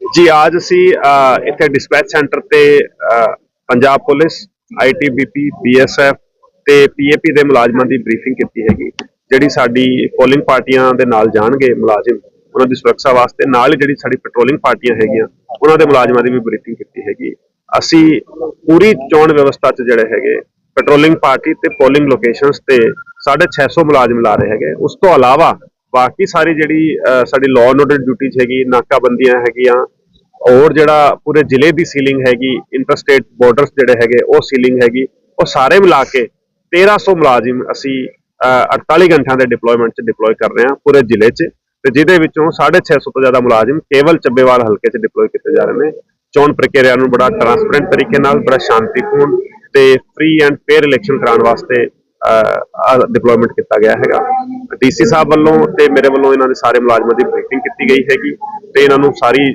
ਜੀ ਅੱਜ ਅਸੀਂ ਇੱਥੇ ਡਿਸਪੈਚ ਸੈਂਟਰ ਤੇ ਪੰਜਾਬ ਪੁਲਿਸ ਆਈਟੀਬੀਪੀ ਬੀਐਸਐਫ ਤੇ ਪੀਏਪੀ ਦੇ ਮੁਲਾਜ਼ਮਾਂ ਦੀ ਬਰੀਫਿੰਗ ਕੀਤੀ ਹੈਗੀ, ਜਿਹੜੀ ਸਾਡੀ ਪੋਲਿੰਗ ਪਾਰਟੀਆਂ ਦੇ ਨਾਲ ਜਾਣਗੇ ਮੁਲਾਜ਼ਮ, ਉਹਨਾਂ ਦੀ ਸੁਰੱਖਿਆ ਵਾਸਤੇ, ਨਾਲ ਹੀ ਜਿਹੜੀ ਸਾਡੀ ਪੈਟਰੋਲਿੰਗ ਪਾਰਟੀਆਂ ਹੈਗੀਆਂ, ਉਹਨਾਂ ਦੇ ਮੁਲਾਜ਼ਮਾਂ ਦੀ ਵੀ ਬਰੀਫਿੰਗ ਕੀਤੀ ਹੈਗੀ। ਅਸੀਂ ਪੂਰੀ ਚੋਣ ਵਿਵਸਥਾ 'ਚ ਜਿਹੜੇ ਹੈਗੇ ਪੈਟਰੋਲਿੰਗ ਪਾਰਟੀ ਤੇ ਪੋਲਿੰਗ ਲੋਕੇਸ਼ਨਸ ਤੇ 650 ਮੁਲਾਜ਼ਮ ਲਾ ਰਹੇ ਹੈਗੇ। ਉਸ ਤੋਂ ਇਲਾਵਾ ਬਾਕੀ ਸਾਰੀ ਜਿਹੜੀ ਸਾਡੀ ਲਾਅ ਐਂਡ ਆਰਡਰ ਡਿਊਟੀਜ਼ ਹੈਗੀ ਨਾਕਾਬੰਦੀਆਂ ਹੈਗੀਆਂ ਔਰ ਜਿਹੜਾ ਪੂਰੇ ਜ਼ਿਲ੍ਹੇ ਦੀ ਸੀਲਿੰਗ ਹੈਗੀ ਇੰਟਰਸਟੇਟ ਬਾਰਡਰਸ ਜਿਹੜੇ ਹੈਗੇ ਉਹ ਸੀਲਿੰਗ ਹੈਗੀ ਉਹ ਸਾਰੇ ਮਿਲਾ ਕੇ 1300 ਮੁਲਾਜ਼ਮ ਅਸੀਂ ਅ, 48 ਘੰਟਿਆਂ ਦੇ ਡਿਪਲੋਇਮੈਂਟ 'ਚ ਡਿਪਲੋਏ ਕਰ ਰਹੇ ਹਾਂ ਪੂਰੇ ਜ਼ਿਲ੍ਹੇ 'ਚ ਤੇ ਜਿਹਦੇ ਵਿੱਚੋਂ 650 ਤੋਂ ਜ਼ਿਆਦਾ ਮੁਲਾਜ਼ਮ ਕੇਵਲ ਚੱਬੇਵਾਲ ਹਲਕੇ 'ਚ ਡਿਪਲੋਏ ਕੀਤੇ ਜਾ ਰਹੇ ਨੇ। ਚੋਣ ਪ੍ਰਕਿਰਿਆ ਨੂੰ ਬੜਾ ਟਰਾਂਸਪੇਰੈਂਟ ਤਰੀਕੇ ਨਾਲ ਬੜਾ ਸ਼ਾਂਤੀਪੂਰਨ ਤੇ ਫ੍ਰੀ ਐਂਡ ਫੇਅਰ ਇਲੈਕਸ਼ਨ ਕਰਾਉਣ ਵਾਸਤੇ ਡਿਪਲੋਇਮੈਂਟ ਕੀਤਾ ਗਿਆ ਹੈਗਾ। ਡੀਸੀ ਸਾਹਿਬ ਵੱਲੋਂ ਤੇ ਮੇਰੇ ਵੱਲੋਂ ਇਹਨਾਂ ਦੇ ਸਾਰੇ ਮੁਲਾਜ਼ਮਾਂ ਦੀ ਬਰੀਫਿੰਗ ਕੀਤੀ ਗਈ ਹੈਗੀ ਤੇ ਇਹਨਾਂ ਨੂੰ ਸਾਰੀ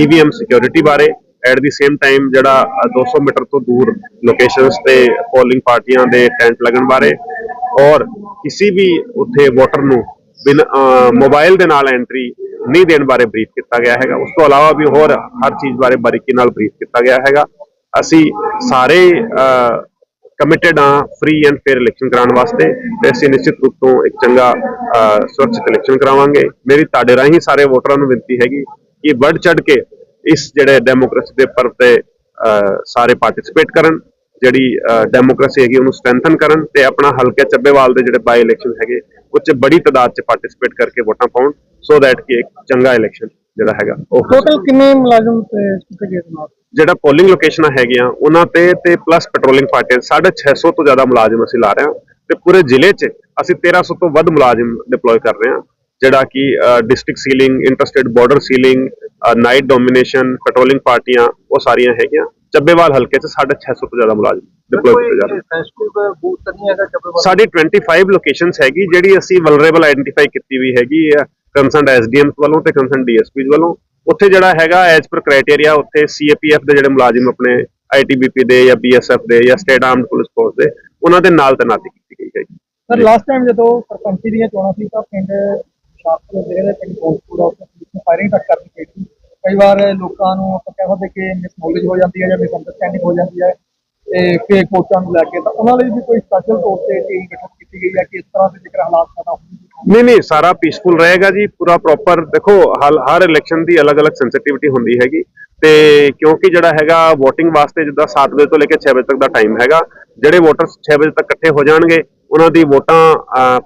ਈਵੀਐਮ ਸਿਕਿਉਰਿਟੀ ਬਾਰੇ ਐਟ ਦੀ ਸੇਮ ਟਾਈਮ ਜਿਹੜਾ ਅ, 200 ਮੀਟਰ ਤੋਂ ਦੂਰ ਲੋਕੇਸ਼ਨਸ ਤੇ ਪੋਲਿੰਗ ਪਾਰਟੀਆਂ ਦੇ ਟੈਂਟ ਲੱਗਣ ਬਾਰੇ ਔਰ ਕਿਸੇ ਵੀ ਉੱਥੇ ਵੋਟਰ ਨੂੰ ਬਿਨ ਮੋਬਾਈਲ ਦੇ ਨਾਲ ਐਂਟਰੀ ਨਹੀਂ ਦੇਣ ਬਾਰੇ ਬਰੀਫ ਕੀਤਾ ਗਿਆ ਹੈਗਾ। ਉਸ ਤੋਂ ਇਲਾਵਾ ਵੀ ਹੋਰ ਹਰ ਚੀਜ਼ ਬਾਰੇ ਬਾਰੀਕੀ ਨਾਲ ਬਰੀਫ ਕੀਤਾ ਗਿਆ ਹੈਗਾ। ਅਸੀਂ ਸਾਰੇ ਕਮਿਟਿਡ ਆ ਫ੍ਰੀ ਐਂਡ ਫੇਅਰ ਇਲੈਕਸ਼ਨ ਕਰਾਉਣ ਵਾਸਤੇ ਤੇ ਅਸੀਂ ਨਿਸ਼ਚਿਤ ਰੂਪ ਤੋਂ ਇੱਕ ਚੰਗਾ ਸੁਰੱਖਿਅਤ ਇਲੈਕਸ਼ਨ ਕਰਾਵਾਂਗੇ। ਮੇਰੀ ਤੁਹਾਡੇ ਰਾਹੀਂ ਸਾਰੇ ਵੋਟਰਾਂ ਨੂੰ ਬੇਨਤੀ ਹੈਗੀ ਕਿ ਵੱਡ ਚੜ ਕੇ ਇਸ ਜਿਹੜੇ ਡੈਮੋਕ੍ਰੇਸੀ ਦੇ ਪਰਵ ਤੇ ਸਾਰੇ ਪਾਰਟਿਸਿਪੇਟ ਕਰਨ ਜਿਹੜੀ ਡੈਮੋਕ੍ਰੇਸੀ ਹੈਗੀ ਉਹਨੂੰ ਸਟਰੈਂਥਨ ਕਰਨ ਤੇ ਆਪਣਾ ਹਲਕੇ ਚੱਬੇਵਾਲ ਦੇ ਜਿਹੜੇ ਬਾਈ ਇਲੈਕਸ਼ਨ ਹੈਗੇ ਉਹ 'ਚ ਬੜੀ ਤਾਦਾਦ 'ਚ ਪਾਰਟਿਸਿਪੇਟ ਕਰਕੇ ਵੋਟਾਂ ਪਾਉਣ ਸੋ ਦੈਟ ਕਿ ਇੱਕ ਚੰਗਾ ਇਲੈਕਸ਼ਨ ਜਿਹੜਾ ਹੈਗਾ ਉਹ ਟੋਟਲ ਕਿੰਨੇ ਮੁਲਾਜ਼ਮ ਤੇ ਸਪੀਕਰ ਜੀ ਨਾਲ? ਜਿਹੜਾ ਪੋਲਿੰਗ ਲੋਕੇਸ਼ਨਾਂ ਹੈਗੀਆਂ ਉਹਨਾਂ ਤੇ ਤੇ ਪਲੱਸ ਪੈਟਰੋਲਿੰਗ ਪਾਰਟੀਆਂ 650 ਤੋਂ ਜ਼ਿਆਦਾ ਮੁਲਾਜ਼ਮ ਅਸੀਂ ਲਾ ਰਹੇ ਹਾਂ ਤੇ ਪੂਰੇ ਜ਼ਿਲ੍ਹੇ 'ਚ ਅਸੀਂ 1300 ਤੋਂ ਵੱਧ ਮੁਲਾਜ਼ਮ ਡਿਪਲੋਏ ਕਰ ਰਹੇ ਹਾਂ। ਜਿਹੜਾ ਕਿ district sealing interstate border sealing night domination patrolling ਪਾਰਟੀਆਂ ਉਹ ਸਾਰੀਆਂ ਹੈਗੀਆਂ। ਚੱਬੇਵਾਲ ਹਲਕੇ 'ਚ 650 ਤੋਂ ਜ਼ਿਆਦਾ ਮੁਲਾਜ਼ਮ ਡਿਪਲੋਏ ਕੀਤੇ ਜਾ ਰਹੇ ਸਾਡੀ 25 ਲੋਕੇਸ਼ਨਸ ਹੈਗੀ ਜਿਹੜੀ ਅਸੀਂ ਵਲਰੇਬਲ ਆਈਡੈਂਟੀਫਾਈ ਕੀਤੀ ਵੀ ਹੈਗੀ ਆ ਕੰਸਰਨਡ ਐਸਡੀਐਮਸ ਵੱਲੋਂ ਤੇ ਕੰਸਰਨਡ ਡੀਐਸਪੀਜ਼ ਵੱਲੋਂ। ਉੱਥੇ ਜਿਹੜਾ ਹੈਗਾ ਐਜ਼ ਪਰ ਕ੍ਰਾਈਟੇਰੀਆ ਉੱਥੇ ਸੀਏਪੀਐਫ ਦੇ ਜਿਹੜੇ ਮੁਲਾਜ਼ਮ ਆਪਣੇ ਆਈਟੀਬੀਪੀ ਦੇ ਜਾਂ ਬੀਐਸਐਫ ਦੇ ਜਾਂ ਸਟੇਟ ਆਰਮਡ ਪੁਲਿਸ ਫੋਰਸ ਦੇ, ਉਹਨਾਂ ਦੇ ਨਾਲ ਤੈਨਾਤੀ ਕੀਤੀ ਗਈ ਹੈਗੀ ਸਰ ਲਾਸਟ ਟਾਈਮ ਜਦੋਂ ਸਰਪੰਚੀ ਦੀਆਂ ਚੋਣਾਂ ਸੀ, ਤਾਂ ਪਿੰਡ ਸ਼ਾਹਪੁਰ ਜ਼ਿਲ੍ਹੇ ਦੇ ਪਿੰਡ ਕੋਟਪੂਰਾ ਉੱਤੇ ਪੁਲਿਸ ਨੇ ਫਾਇਰਿੰਗ ਤੱਕ ਕਰਨੀ ਪਈ ਸੀ ਕਈ ਵਾਰ ਲੋਕਾਂ ਨੂੰ ਆਪਾਂ ਕਹਿ ਸਕਦੇ ਕਿ ਮਿਸਨੋਲੇਜ ਹੋ ਜਾਂਦੀ ਹੈ ਜਾਂ ਮਿਸਅੰਡਰਸਟੈਂਡਿੰਗ ਹੋ ਜਾਂਦੀ ਹੈ, ਤੇ ਫੇਕ ਵੋਟਾਂ ਨੂੰ ਲੈ ਕੇ ਤਾਂ ਉਹਨਾਂ ਲਈ ਵੀ ਕੋਈ ਸਪੈਸ਼ਲ ਤੌਰ ਤੇ ਟੀਮ ਗਠਿਤ ਕੀਤੀ ਗਈ ਹੈ ਕਿ ਇਸ ਤਰ੍ਹਾਂ ਦੇ ਜੇਕਰ ਹਾਲਾਤ ਪੈਦਾ ਹੋਣਗੇ ਨਹੀਂ ਨਹੀਂ, ਸਾਰਾ ਪੀਸਫੁਲ ਰਹੇਗਾ ਜੀ, ਪੂਰਾ ਪ੍ਰੋਪਰ ਦੇਖੋ, ਹਰ ਇਲੈਕਸ਼ਨ ਦੀ ਅਲੱਗ-ਅਲੱਗ ਸੈਂਸਿਟੀਵਿਟੀ ਹੁੰਦੀ ਹੈਗੀ ਤੇ ਕਿਉਂਕਿ ਜਿਹੜਾ ਹੈਗਾ VOTING ਵਾਸਤੇ ਜਿੱਦਾਂ 7 ਵਜੇ ਤੋਂ ਲੈ ਕੇ 6 ਵਜੇ ਤੱਕ ਦਾ ਟਾਈਮ ਹੈਗਾ, ਜਿਹੜੇ ਵੋਟਰ 6 ਵਜੇ ਤੱਕ ਇਕੱਠੇ ਹੋ ਜਾਣਗੇ, ਉਹਨਾਂ ਦੀ ਵੋਟਾਂ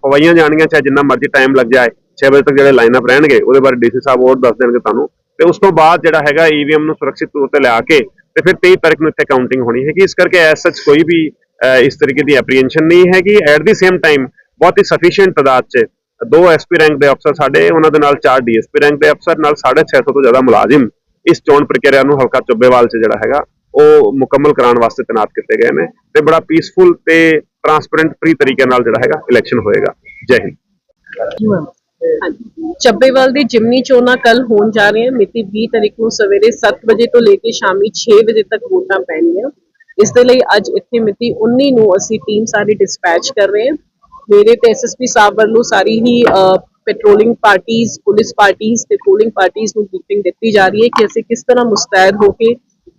ਪਵਾਈਆਂ ਜਾਣਗੀਆਂ, ਚਾਹੇ ਜਿੰਨਾ ਮਰਜ਼ੀ ਟਾਈਮ ਲੱਗ ਜਾਏ 6 ਵਜੇ ਤੱਕ ਜਿਹੜੇ ਲਾਈਨ ਅਪ ਰਹਿਣਗੇ, ਉਹਦੇ ਬਾਰੇ ਡੀਸੀ ਸਾਹਿਬ ਹੋਰ ਦੱਸ ਦੇਣਗੇ ਤੁਹਾਨੂੰ। ਤੇ ਉਸ ਤੋਂ ਬਾਅਦ ਜਿਹੜਾ ਹੈਗਾ ਈਵੀਐਮ ਨੂੰ ਸੁਰੱਖਿਅਤ ਤੌਰ ਤੇ ਲਿਆ ਕੇ, ਤੇ ਫਿਰ 23 ਤਾਰੀਖ ਨੂੰ ਇੱਥੇ ਕਾਊਂਟਿੰਗ ਹੋਣੀ ਹੈਗੀ, ਇਸ ਕਰਕੇ ਐਸ ਸੱਚ ਕੋਈ ਵੀ ਅਹ, ਇਸ ਤਰੀਕੇ ਦੀ ਐਪਰੀਹੈਂਸ਼ਨ ਨਹੀਂ ਹੈਗੀ। ਐਟ ਦੀ ਸੇਮ ਟਾਈਮ ਬਹੁਤ ਹੀ ਸਫੀਸ਼ੀਐਂਟ ਤਦਾਦ 'ਚ ਦੋ ਐਸਪੀ ਰੈਂਕ ਦੇ ਅਫਸਰ ਸਾਡੇ ਉਹਨਾਂ ਦੇ ਨਾਲ ਚਾਰ ਡੀਐਸਪੀ ਰੈਂਕ ਦੇ ਅਫਸਰ ਨਾਲ 650 ਤੋਂ ਜ਼ਿਆਦਾ ਮੁਲਾਜ਼ਮ ਇਸ ਚੋਣ ਪ੍ਰਕਿਰਿਆ ਨੂੰ ਹਲਕਾ ਚੁੱਬੇਵਾਲ 'ਚ ਜਿਹੜਾ ਹੈਗਾ ਉਹ ਮੁਕੰਮਲ ਕਰਾਉਣ ਵਾਸਤੇ ਤੈਨਾਤ ਕੀਤੇ ਗਏ ਨੇ ਤੇ ਬੜਾ ਪੀਸਫੁਲ ਤੇ ਟਰਾਂਸਪੇਰੈਂਟ ਫ੍ਰੀ ਤਰੀਕੇ ਨਾਲ ਜਿਹੜਾ ਹੈਗਾ ਇਲੈਕਸ਼ਨ ਹੋਏਗਾ। ਜੈ ਹਿੰਦ। ਚੱਬੇਵਾਲ ਦੀ ਜਿਮਨੀ ਚੋਣਾਂ ਕੱਲ ਹੋਣ ਜਾ ਰਹੀਆਂ ਮਿਤੀ 20 ਤਰੀਕ ਨੂੰ ਸਵੇਰੇ 7 ਵਜੇ ਤੋਂ ਲੈ ਕੇ ਸ਼ਾਮੀ 6 ਵਜੇ ਤੱਕ ਵੋਟਾਂ ਪੈਣੀਆਂ। ਇਸ ਦੇ ਲਈ ਅੱਜ ਇੱਥੇ ਮਿਤੀ 19 ਨੂੰ ਅਸੀਂ ਟੀਮ ਸਾਰੀ ਡਿਸਪੈਚ ਕਰ ਰਹੇ ਹਾਂ। ਮੇਰੇ ਤੇ ਐਸਐਸਪੀ ਸਾਹਿਬ ਵੱਲੋਂ ਸਾਰੀ ਹੀ ਪੈਟਰੋਲਿੰਗ ਪਾਰਟੀਆਂ ਪੁਲਿਸ ਪਾਰਟੀਆਂ ਤੇ ਪੋਲਿੰਗ ਪਾਰਟੀਆਂ ਨੂੰ ਬਰੀਫਿੰਗ ਦਿੱਤੀ ਜਾ ਰਹੀ ਹੈ ਕਿ ਅਸੀਂ ਕਿਸ ਤਰ੍ਹਾਂ ਮੁਸਤੈਦ ਹੋ ਕੇ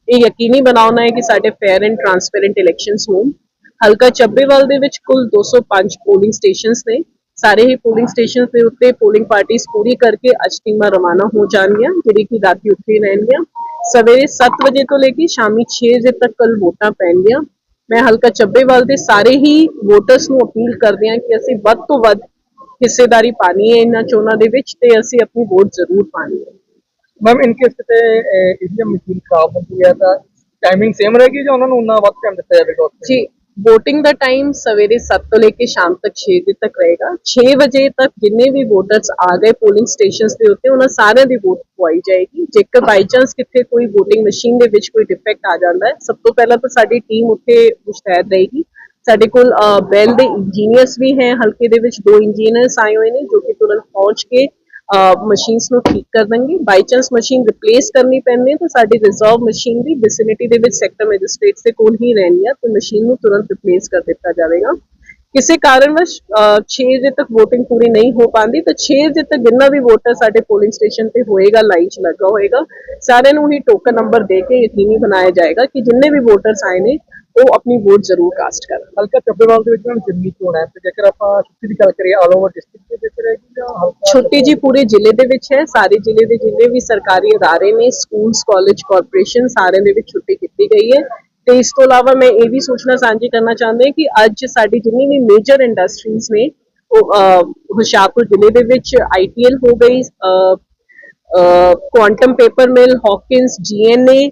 ਇਹ ਯਕੀਨੀ ਬਣਾਉਣਾ ਹੈ ਕਿ ਸਾਡੇ ਫੇਅਰ ਐਂਡ ਟਰਾਂਸਪੇਰੈਂਟ ਇਲੈਕਸ਼ਨਸ ਹੋਣ। ਹਲਕਾ ਚੱਬੇਵਾਲ ਦੇ ਵਿੱਚ ਕੁੱਲ 205 ਪੋਲਿੰਗ ਸਟੇਸ਼ਨਸ ਨੇ। ਸਾਰੇ ਹੀ ਪੋਲਿੰਗ ਸਟੇਸ਼ਨ ਦੇ ਉੱਤੇ ਪੋਲਿੰਗ ਪਾਰਟੀਆਂ ਪੂਰੀ ਕਰਕੇ ਅੱਜ ਟੀਮਾਂ ਰਵਾਨਾ ਹੋ ਜਾਣਗੀਆਂ ਜਿਹੜੀ ਕਿ ਰਾਤੀ ਉੱਥੇ ਰਹਿਣਗੀਆਂ। ਸਵੇਰੇ 7 ਵਜੇ ਤੋਂ ਲੈ ਕੇ ਸ਼ਾਮੀ 6 ਵਜੇ ਤੱਕ ਕੱਲ ਵੋਟਾਂ ਪੈਣਗੀਆਂ। ਮੈਂ ਹਲਕਾ ਚੱਬੇਵਾਲ ਦੇ ਸਾਰੇ ਹੀ ਵੋਟਰਸ ਨੂੰ ਅਪੀਲ ਕਰਦੇ ਹਾਂ ਕਿ ਅਸੀਂ ਵੱਧ ਤੋਂ ਵੱਧ ਹਿੱਸੇਦਾਰੀ ਪਾਣੀ ਹੈ ਇਹਨਾਂ ਚੋਣਾਂ ਦੇ ਵਿੱਚ ਤੇ ਅਸੀਂ ਆਪਣੀ ਵੋਟ ਜ਼ਰੂਰ ਪਾਣੀ ਹੈ। ਮੈਮ ਇਨ ਕੇਸ ਕਿਤੇ ਈਵੀਐਮ ਮਸ਼ੀਨ ਖਰਾਬ ਹੁੰਦੀ ਹੈ ਤਾਂ ਟਾਈਮਿੰਗ ਸੇਮ ਰਹੇਗੀ ਜਾਂ ਉਹਨਾਂ ਨੂੰ ਉਨਾ ਵੱਧ ਟਾਈਮ ਦਿੱਤਾ ਜਾਵੇਗਾ ਜੀ VOTING ਦਾ ਟਾਈਮ ਸਵੇਰੇ 7 ਤੋਂ ਲੈ ਕੇ ਸ਼ਾਮ ਤੱਕ 6 ਵਜੇ ਤੱਕ ਰਹੇਗਾ। 6 ਵਜੇ ਤੱਕ ਜਿੰਨੇ ਵੀ ਵੋਟਰਸ ਆ ਗਏ ਪੋਲਿੰਗ ਸਟੇਸ਼ਨਸ ਦੇ ਉੱਤੇ, ਉਹਨਾਂ ਸਾਰਿਆਂ ਦੀ ਵੋਟ ਪਵਾਈ ਜਾਏਗੀ। ਜੇਕਰ ਬਾਈ ਚਾਂਸ ਕਿਤੇ ਕੋਈ VOTING ਮਸ਼ੀਨ ਦੇ ਵਿੱਚ ਕੋਈ ਡਿਫੈਕਟ ਆ ਜਾਂਦਾ ਹੈ, ਸਭ ਤੋਂ ਪਹਿਲਾਂ ਤਾਂ ਸਾਡੀ ਟੀਮ ਉੱਥੇ ਮੁਸ਼ਤੈਦ ਰਹੇਗੀ। ਸਾਡੇ ਕੋਲ ਬੈਲ ਦੇ ਇੰਜੀਨੀਅਰਸ ਵੀ ਹੈ, ਹਲਕੇ ਦੇ ਵਿੱਚ ਦੋ ਇੰਜੀਨੀਅਰਸ ਆਏ ਹੋਏ ਨੇ, ਜੋ ਕਿ ਤੁਰੰਤ ਪਹੁੰਚ ਕੇ ਮਸ਼ੀਨਸ ਨੂੰ ਠੀਕ ਕਰ ਦੇਣਗੇ ਬਾਈ ਚਾਂਸ ਮਸ਼ੀਨ ਰਿਪਲੇਸ ਕਰਨੀ ਪੈਂਦੀ ਹੈ ਤਾਂ ਸਾਡੀ ਰਿਜ਼ਰਵ ਮਸ਼ੀਨ ਵੀ ਵਿਸਿਨਿਟੀ ਦੇ ਵਿੱਚ ਸੈਕਟਰ ਮੈਜਿਸਟ੍ਰੇਟਸ ਦੇ ਕੋਲ ਹੀ ਰਹਿਣੀ ਹੈ ਤੇ ਮਸ਼ੀਨ ਨੂੰ ਤੁਰੰਤ ਰਿਪਲੇਸ ਕਰ ਦਿੱਤਾ ਜਾਵੇਗਾ। ਕਿਸੇ ਕਾਰਨਵਸ਼ 6 ਵਜੇ ਤੱਕ VOTING ਪੂਰੀ ਨਹੀਂ ਹੋ ਪਾਉਂਦੀ ਤਾਂ 6 ਵਜੇ ਤੱਕ ਜਿੰਨਾ ਵੀ ਵੋਟਰ ਸਾਡੇ ਪੋਲਿੰਗ ਸਟੇਸ਼ਨ ਤੇ ਹੋਏਗਾ ਲਾਈਨ 'ਚ ਲੱਗਾ ਹੋਏਗਾ। ਸਾਰਿਆਂ ਨੂੰ ਹੀ ਟੋਕਨ ਨੰਬਰ ਦੇ ਕੇ ਯਕੀਨੀ ਬਣਾਇਆ ਜਾਏਗਾ ਕਿ ਜਿੰਨੇ ਵੀ ਵੋਟਰਸ ਆਏ ਨੇ ਉਹ ਆਪਣੀ ਵੋਟ ਜ਼ਰੂਰ ਕਾਸਟ ਕਰਨ। ਹਲਕਾ ਚੱਬੇਵਾਲ ਦੇ ਵਿੱਚ ਹੁਣ ਜਿੰਨੀ ਚੋਣ ਹੈ ਤੇ ਜੇਕਰ ਆਪਾਂ ਛੁੱਟੀ ਦੀ ਗੱਲ ਕਰੀਏ ਆਲ ਓਵਰ ਡਿਸਟ੍ਰਿਕਟ ਦੇ ਵਿੱਚ ਰਹੇਗੀ ਜਾਂ ਹਲਕਾ ਛੁੱਟੀ ਜੀ ਪੂਰੇ ਜ਼ਿਲ੍ਹੇ ਦੇ ਵਿੱਚ ਹੈ। ਸਾਰੇ ਜ਼ਿਲ੍ਹੇ ਦੇ ਜਿੰਨੇ ਵੀ ਸਰਕਾਰੀ ਅਦਾਰੇ ਨੇ ਸਕੂਲਸ ਕਾਲਜ ਕਾਰਪੋਰੇਸ਼ਨ ਸਾਰਿਆਂ ਦੇ ਵਿੱਚ ਛੁੱਟੀ ਕੀਤੀ ਗਈ ਹੈ। ਤੇ ਇਸ ਤੋਂ ਇਲਾਵਾ ਮੈਂ ਇਹ ਵੀ ਸੂਚਨਾ ਸਾਂਝੀ ਕਰਨਾ ਚਾਹੁੰਦੀ ਹਾਂ ਕਿ ਅੱਜ ਸਾਡੀ ਜਿੰਨੀ ਵੀ ਮੇਜਰ ਇੰਡਸਟਰੀਜ਼ ਨੇ ਉਹ ਹੁਸ਼ਿਆਰਪੁਰ ਜ਼ਿਲ੍ਹੇ ਦੇ ਵਿੱਚ ਆਈਟੀਐਲ ਹੋ ਗਈ quantum paper mill Hawkins GNA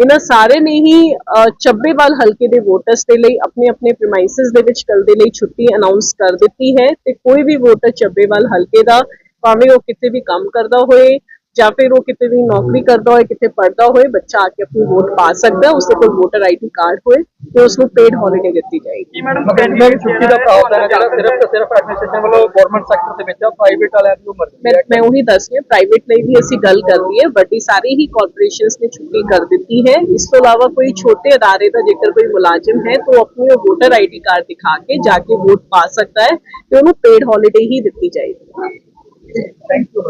ਇਹਨਾਂ ਸਾਰੇ ਨੇ ਹੀ ਚੱਬੇਵਾਲ ਹਲਕੇ ਦੇ ਵੋਟਰਸ ਦੇ ਲਈ ਆਪਣੇ ਆਪਣੇ ਪ੍ਰਮਾਈਸਿਸ ਦੇ ਵਿੱਚ ਕੱਲ ਦੇ ਲਈ ਛੁੱਟੀ ਅਨਾਉਂਸ ਕਰ ਦਿੱਤੀ ਹੈ ਤੇ ਕੋਈ ਵੀ ਵੋਟਰ ਚੱਬੇਵਾਲ ਹਲਕੇ ਦਾ ਭਾਵੇਂ ਉਹ ਕਿਤੇ ਵੀ ਕੰਮ ਕਰਦਾ ਹੋਏ ਜਾਂ ਫਿਰ ਉਹ ਕਿਤੇ ਵੀ ਨੌਕਰੀ ਕਰਦਾ ਹੋਏ ਕਿਤੇ ਪੜਦਾ ਹੋਏ ਬੱਚਾ ਆ ਕੇ ਆਪਣੀ ਵੋਟ ਪਾ ਸਕਦਾ ਹੈ, ਉਸਦੇ ਕੋਲ ਵੋਟਰ ਆਈਡੀ ਕਾਰਡ ਹੋਏ। ਤੇ ਉਸ ਨੂੰ ਪੇਡ ਹੌਲੀਡੇ ਦਿੱਤੀ ਜਾਏਗੀ ਮੈਡਮ ਮੈਂ ਛੁੱਟੀ ਦਾ ਪ੍ਰਾਵਧਾਨ ਹੈ ਜਿਹੜਾ ਸਿਰਫ ਤੇ ਸਿਰਫ ਐਡਮਿਨਿਸਟ੍ਰੇਸ਼ਨ ਵੱਲੋਂ ਗਵਰਨਮੈਂਟ ਸੈਕਟਰ ਦੇ ਵਿੱਚ ਆ ਪ੍ਰਾਈਵੇਟ ਵਾਲਿਆਂ ਦੀ ਉਹ ਮਰਜ਼ੀ ਮੈਂ ਹੈ ਮੈਂ ਉਹੀ ਦੱਸ ਰਹੀ ਹਾਂ ਪ੍ਰਾਈਵੇਟ ਲਈ ਵੀ ਅਸੀਂ ਗੱਲ ਕਰ ਲਈ ਹੈ ਵੱਡੀ ਸਾਰੀ ਹੀ ਕਾਰਪੋਰੇਸ਼ਨਸ ਨੇ ਛੁੱਟੀ ਕਰ ਦਿੱਤੀ ਹੈ ਇਸ ਤੋਂ ਇਲਾਵਾ ਕੋਈ ਛੋਟੇ ਅਦਾਰੇ ਦਾ ਜੇਕਰ ਕੋਈ ਮੁਲਾਜ਼ਮ ਹੈ ਤਾਂ ਉਹ ਆਪਣੀ ਵੋਟਰ ਆਈਡੀ ਕਾਰਡ ਦਿਖਾ ਕੇ ਜਾ ਕੇ ਵੋਟ ਪਾ ਸਕਦਾ ਹੈ ਤੇ ਉਹਨੂੰ ਪੇਡ ਹੌਲੀਡੇ ਹੀ ਦਿੱਤੀ ਜਾਏਗੀ ਥੈਂਕ ਯੂ